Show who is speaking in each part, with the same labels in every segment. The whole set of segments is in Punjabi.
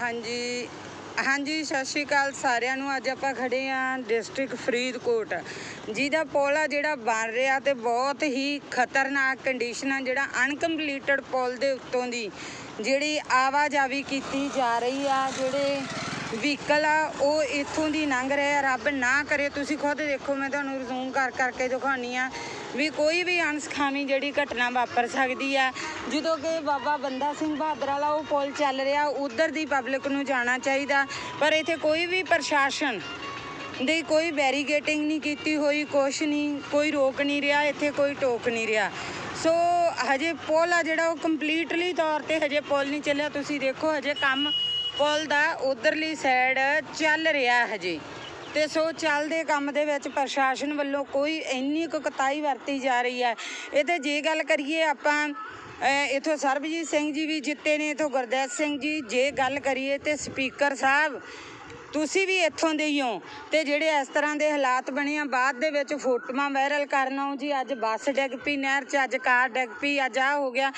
Speaker 1: ਹਾਂਜੀ ਹਾਂਜੀ, ਸਤਿ ਸ਼੍ਰੀ ਅਕਾਲ ਸਾਰਿਆਂ ਨੂੰ। ਅੱਜ ਆਪਾਂ ਖੜੇ ਆਂ ਡਿਸਟ੍ਰਿਕਟ ਫਰੀਦਕੋਟ, ਜਿਹਦਾ ਪੁਲ ਆ ਜਿਹੜਾ ਬਣ ਰਿਹਾ ਤੇ ਬਹੁਤ ਹੀ ਖਤਰਨਾਕ ਕੰਡੀਸ਼ਨ ਆ ਜਿਹੜਾ ਅਨਕੰਪਲੀਟਡ ਪੁਲ ਦੇ ਉੱਤੋਂ ਦੀ ਜਿਹੜੀ ਆਵਾਜਾਵੀ ਕੀਤੀ ਜਾ ਰਹੀ ਆ, ਜਿਹੜੇ ਵਹੀਕਲ ਆ, ਉਹ ਇੱਥੋਂ ਦੀ ਲੰਘ ਰਹੇ ਆ। ਰੱਬ ਨਾ ਕਰੇ, ਤੁਸੀਂ ਖੁਦ ਦੇਖੋ, ਮੈਂ ਤੁਹਾਨੂੰ ਰਿਜ਼ੂਮ ਕਰ ਕਰਕੇ ਦਿਖਾਉਣੀ ਆ ਵੀ ਕੋਈ ਵੀ ਅਣਸਖਾਵੀ ਜਿਹੜੀ ਘਟਨਾ ਵਾਪਰ ਸਕਦੀ ਆ, ਜਦੋਂ ਕਿ ਬਾਬਾ ਬੰਦਾ ਸਿੰਘ ਬਹਾਦਰ ਵਾਲਾ ਉਹ ਪੁਲ ਚੱਲ ਰਿਹਾ, ਉਧਰ ਦੀ ਪਬਲਿਕ ਨੂੰ ਜਾਣਾ ਚਾਹੀਦਾ। ਪਰ ਇੱਥੇ ਕੋਈ ਵੀ ਪ੍ਰਸ਼ਾਸਨ ਦੀ ਕੋਈ ਬੈਰੀਗੇਟਿੰਗ ਨਹੀਂ ਕੀਤੀ ਹੋਈ, ਕੁਛ ਨਹੀਂ, ਕੋਈ ਰੋਕ ਨਹੀਂ ਰਿਹਾ, ਇੱਥੇ ਕੋਈ ਟੋਕ ਨਹੀਂ ਰਿਹਾ। ਸੋ ਹਜੇ ਪੁਲ ਆ ਜਿਹੜਾ, ਉਹ ਕੰਪਲੀਟਲੀ ਤੌਰ ਤੇ ਹਜੇ ਪੁਲ ਨਹੀਂ ਚੱਲਿਆ। ਤੁਸੀਂ ਦੇਖੋ, ਹਜੇ ਕੰਮ ਪੁਲ ਦਾ ਉਧਰਲੀ ਸਾਈਡ ਚੱਲ ਰਿਹਾ ਹਜੇ। ਤੇ ਸੋ ਚੱਲਦੇ ਕੰਮ ਦੇ ਵਿੱਚ ਪ੍ਰਸ਼ਾਸਨ ਵੱਲੋਂ ਕੋਈ ਇੰਨੀ ਕੁ ਕਤਾਈ ਵਰਤੀ ਜਾ ਰਹੀ ਹੈ। ਇਹ ਜੇ ਗੱਲ ਕਰੀਏ ਆਪਾਂ, ਅਹ, ਇੱਥੋਂ ਸਰਬਜੀਤ ਸਿੰਘ ਜੀ ਵੀ ਜਿੱਤੇ ਨੇ, ਇੱਥੋਂ ਗੁਰਦੇਵ ਸਿੰਘ ਜੀ ਜੇ ਗੱਲ ਕਰੀਏ ਤੇ ਸਪੀਕਰ ਸਾਹਿਬ, ਤੁਸੀਂ ਵੀ ਇੱਥੋਂ ਦੇ ਹੀ ਹੋ ਤੇ ਜਿਹੜੇ ਇਸ ਤਰ੍ਹਾਂ ਦੇ ਹਾਲਾਤ ਬਣੇ ਆ, ਬਾਅਦ ਦੇ ਵਿੱਚ ਫੋਟੋਆਂ ਵਾਇਰਲ ਕਰਨਾ ਜੀ। ਅੱਜ ਬੱਸ ਡਿੱਗ ਪਈ, ਨਹਿਰ 'ਚ ਅੱਜ ਕਾਰ ਡਿੱਗ ਪਈ, ਅੱਜ ਆ ਹੋ ਗਿਆ।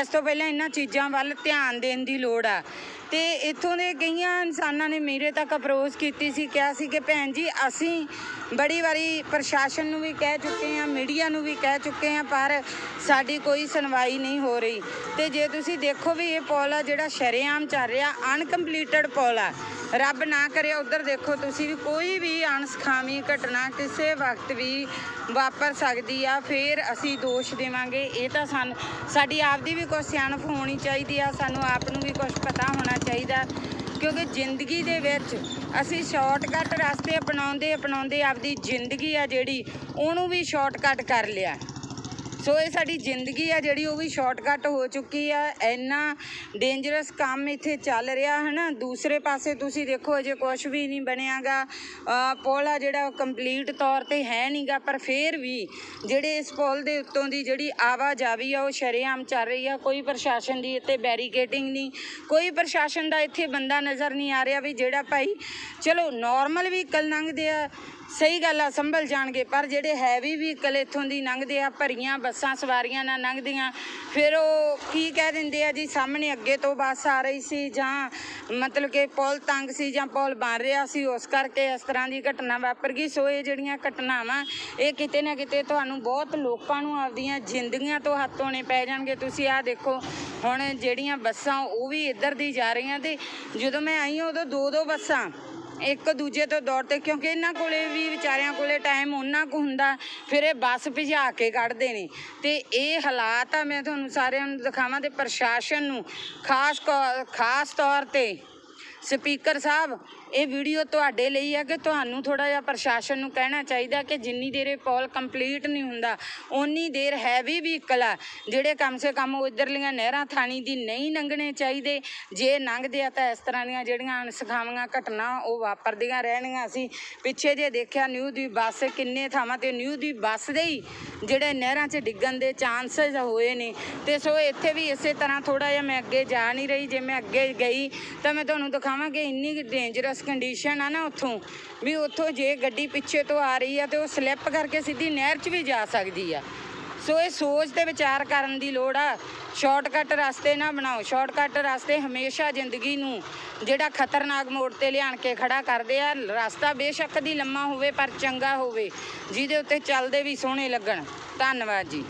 Speaker 1: ਇਸ ਤੋਂ ਪਹਿਲਾਂ ਇਹਨਾਂ ਚੀਜ਼ਾਂ ਵੱਲ ਧਿਆਨ ਦੇਣ ਦੀ ਲੋੜ ਆ। ਤੇ ਇੱਥੋਂ ਦੇ ਕਈਆਂ ਇਨਸਾਨਾਂ ਨੇ ਮੇਰੇ ਤੱਕ ਅਪਰੋਚ ਕੀਤੀ ਸੀ, ਕਿਹਾ ਸੀ ਕਿ ਭੈਣ ਜੀ ਅਸੀਂ ਬੜੀ ਵਾਰੀ ਪ੍ਰਸ਼ਾਸਨ ਨੂੰ ਵੀ ਕਹਿ ਚੁੱਕੇ ਆ ਮੀਡੀਆ ਨੂੰ ਵੀ ਕਹਿ ਚੁੱਕੇ ਆ ਪਰ ਸਾਡੀ ਕੋਈ ਸੁਣਵਾਈ ਨਹੀਂ ਹੋ ਰਹੀ। ਤੇ ਜੇ ਤੁਸੀਂ ਦੇਖੋ ਵੀ ਇਹ ਪੌਲ ਆ ਜਿਹੜਾ ਸ਼ਰੇਆਮ ਚੱਲ ਰਿਹਾ ਅਨਕੰਪਲੀਟਡ ਪੌਲ ਆ। ਰੱਬ ਨਾ ਕਰੇ ਉਧਰ ਦੇਖੋ ਤੁਸੀਂ ਵੀ ਕੋਈ ਵੀ ਅਣਸਖਾਵੀ ਘਟਨਾ ਕਿਸੇ ਵਕਤ ਵੀ ਵਾਪਰ ਸਕਦੀ ਆ, ਫਿਰ ਅਸੀਂ ਦੋਸ਼ ਦੇਵਾਂਗੇ। ਇਹ ਤਾਂ ਸਾਨੂੰ, ਸਾਡੀ ਆਪਦੀ ਵੀ ਕੁਝ ਸਿਆਣਪ ਹੋਣੀ ਚਾਹੀਦੀ ਆ, ਸਾਨੂੰ ਆਪ ਨੂੰ ਵੀ ਕੁਝ ਪਤਾ ਹੋਣਾ ਚਾਹੀਦਾ, ਕਿਉਂਕਿ ਜ਼ਿੰਦਗੀ ਦੇ ਵਿੱਚ ਅਸੀਂ ਸ਼ਾਰਟਕਟ ਰਸਤੇ ਅਪਣਾਉਂਦੇ ਅਪਣਾਉਂਦੇ ਆਪਦੀ ਜ਼ਿੰਦਗੀ ਆ ਜਿਹੜੀ, ਉਹਨੂੰ ਵੀ ਸ਼ਾਰਟਕਟ ਕਰ ਲਿਆ। ਸੋ ਇਹ ਸਾਡੀ ਜ਼ਿੰਦਗੀ ਆ ਜਿਹੜੀ, ਉਹ ਵੀ ਸ਼ਾਰਟਕਟ ਹੋ ਚੁੱਕੀ ਆ। ਇੰਨਾ ਡੇਂਜਰਸ ਕੰਮ ਇੱਥੇ ਚੱਲ ਰਿਹਾ ਹੈ ਨਾ ਦੂਸਰੇ ਪਾਸੇ ਤੁਸੀਂ ਦੇਖੋ, ਅਜੇ ਕੁਝ ਵੀ ਨਹੀਂ ਬਣਿਆਗਾ। ਪੁਲ ਆ ਜਿਹੜਾ, ਉਹ ਕੰਪਲੀਟ ਤੌਰ ਤੇ ਹੈ ਨਹੀਂਗਾ ਪਰ ਫੇਰ ਵੀ ਜਿਹੜੇ ਇਸ ਪੁਲ ਦੇ ਉੱਤੋਂ ਦੀ ਜਿਹੜੀ ਆਵਾਜਾਵੀ ਆ, ਉਹ ਸ਼ਰੇਆਮ ਚੱਲ ਰਹੀ ਆ। ਕੋਈ ਪ੍ਰਸ਼ਾਸਨ ਦੀ ਇੱਥੇ ਬੈਰੀਕੇਟਿੰਗ ਨਹੀਂ, ਕੋਈ ਪ੍ਰਸ਼ਾਸਨ ਦਾ ਇੱਥੇ ਬੰਦਾ ਨਜ਼ਰ ਨਹੀਂ ਆ ਰਿਹਾ ਵੀ ਜਿਹੜਾ ਭਾਈ, ਚਲੋ ਨਾਰਮਲ ਵਹੀਕਲ ਲੰਘਦੇ ਆ ਸਹੀ ਗੱਲ ਆ, ਸੰਭਲ ਜਾਣਗੇ, ਪਰ ਜਿਹੜੇ ਹੈਵੀ ਵਹੀਕਲ ਇੱਥੋਂ ਦੀ ਲੰਘਦੇ ਆ, ਭਰੀਆਂ ਬੱਸਾਂ, ਸਵਾਰੀਆਂ ਨਾਲ ਲੰਘਦੀਆਂ, ਫਿਰ ਉਹ ਕੀ ਕਹਿ ਦਿੰਦੇ ਆ ਜੀ, ਸਾਹਮਣੇ ਅੱਗੇ ਤੋਂ ਬੱਸ ਆ ਰਹੀ ਸੀ ਜਾਂ ਮਤਲਬ ਕਿ ਪੁਲ ਤੰਗ ਸੀ ਜਾਂ ਪੁਲ ਬਣ ਰਿਹਾ ਸੀ, ਉਸ ਕਰਕੇ ਇਸ ਤਰ੍ਹਾਂ ਦੀ ਘਟਨਾ ਵਾਪਰ ਗਈ। ਸੋ ਇਹ ਜਿਹੜੀਆਂ ਘਟਨਾਵਾਂ, ਇਹ ਕਿਤੇ ਨਾ ਕਿਤੇ ਤੁਹਾਨੂੰ ਬਹੁਤ ਲੋਕਾਂ ਨੂੰ ਆਪਦੀਆਂ ਜ਼ਿੰਦਗੀਆਂ ਤੋਂ ਹੱਥ ਧੋਣੇ ਪੈ ਜਾਣਗੇ। ਤੁਸੀਂ ਆਹ ਦੇਖੋ, ਹੁਣ ਜਿਹੜੀਆਂ ਬੱਸਾਂ ਉਹ ਵੀ ਇੱਧਰ ਦੀ ਜਾ ਰਹੀਆਂ ਤੇ ਜਦੋਂ ਮੈਂ ਆਈ ਉਦੋਂ ਦੋ ਦੋ ਬੱਸਾਂ ਇੱਕ ਦੂਜੇ ਤੋਂ ਦੌੜ 'ਤੇ, ਕਿਉਂਕਿ ਇਹਨਾਂ ਕੋਲੇ ਵੀ ਵਿਚਾਰਿਆਂ ਕੋਲੇ ਟਾਈਮ ਉਹਨਾਂ ਕੁ ਹੁੰਦਾ, ਫਿਰ ਇਹ ਬੱਸ ਭਜਾ ਕੇ ਕੱਢਦੇ ਨੇ। ਤੇ ਇਹ ਹਾਲਾਤ ਆ, ਮੈਂ ਤੁਹਾਨੂੰ ਸਾਰਿਆਂ ਨੂੰ ਦਿਖਾਵਾਂ, ਤੇ ਪ੍ਰਸ਼ਾਸਨ ਨੂੰ ਖਾਸ ਕੌ- ਖਾਸ ਤੌਰ ਤੇ ਸਪੀਕਰ ਸਾਹਿਬ ਇਹ ਵੀਡੀਓ ਤੁਹਾਡੇ ਲਈ ਆ ਕਿ ਤੁਹਾਨੂੰ ਥੋੜਾ ਜਿਹਾ ਪ੍ਰਸ਼ਾਸਨ ਨੂੰ ਕਹਿਣਾ ਚਾਹੀਦਾ ਕਿ ਜਿੰਨੀ ਦੇਰ ਇਹ ਪੋਲ ਕੰਪਲੀਟ ਨਹੀਂ ਹੁੰਦਾ, ਓਨੀ ਦੇਰ ਹੈਵੀ ਵਹੀਕਲ ਆ, ਜਿਹੜੇ ਕਮ ਸੇ ਕਮ ਉਹ ਇਧਰਲੀਆਂ ਨਹਿਰਾਂ ਥਾਣੀ ਦੀ ਨਹੀਂ ਲੰਘਣੇ ਚਾਹੀਦੇ। ਜੇ ਲੰਘਦੇ ਆ ਤਾਂ ਇਸ ਤਰ੍ਹਾਂ ਦੀਆਂ ਜਿਹੜੀਆਂ ਅਣਸਖਾਵੀਆਂ ਘਟਨਾ ਉਹ ਵਾਪਰਦੀਆਂ ਰਹਿਣੀਆਂ ਸੀ ਪਿੱਛੇ ਜੇ ਦੇਖਿਆ ਨਿਊ ਦੀ ਬੱਸ, ਕਿੰਨੇ ਥਾਵਾਂ ਤੇ ਨਿਊ ਦੀ ਬੱਸ ਦੇ ਹੀ ਜਿਹੜੇ ਨਹਿਰਾਂ 'ਚ ਡਿੱਗਣ ਦੇ ਚਾਂਸਸ ਹੋਏ ਨੇ। ਤੇ ਸੋ ਇੱਥੇ ਵੀ ਇਸੇ ਤਰ੍ਹਾਂ ਥੋੜਾ ਜਿਹਾ ਮੈਂ ਅੱਗੇ ਜਾ ਨਹੀਂ ਰਹੀ। ਜੇ ਮੈਂ ਅੱਗੇ ਗਈ ਤਾਂ ਮੈਂ ਤੁਹਾਨੂੰ ਦਿਖਾਵਾਂ ਕਿ ਇੰਨੀ ਡੇਂਜਰਸ ਕੰਡੀਸ਼ਨ ਆ ਨਾ ਉੱਥੋਂ, ਵੀ ਉੱਥੋਂ ਜੇ ਗੱਡੀ ਪਿੱਛੇ ਤੋਂ ਆ ਰਹੀ ਆ ਤੇ ਉਹ ਸਲਿੱਪ ਕਰਕੇ ਸਿੱਧੀ ਨਹਿਰ 'ਚ ਵੀ ਜਾ ਸਕਦੀ ਆ। ਸੋ ਇਹ ਸੋਚ ਤੇ ਵਿਚਾਰ ਕਰਨ ਦੀ ਲੋੜ ਆ। ਸ਼ਾਰਟਕਟ ਰਸਤੇ ਨਾ ਬਣਾਓ। ਸ਼ਾਰਟਕਟ ਰਸਤੇ ਹਮੇਸ਼ਾ ਜ਼ਿੰਦਗੀ ਨੂੰ ਜਿਹੜਾ ਖਤਰਨਾਕ ਮੋੜ ਤੇ ਲਿਆਣ ਕੇ ਖੜਾ ਕਰਦੇ ਆ, ਰਸਤਾ ਬੇਸ਼ੱਕ ਦੀ ਲੰਮਾ ਹੋਵੇ ਪਰ ਚੰਗਾ ਹੋਵੇ, ਜਿਹਦੇ ਉੱਤੇ ਚੱਲਦੇ ਵੀ ਸੋਹਣੇ ਲੱਗਣ। ਧੰਨਵਾਦ ਜੀ।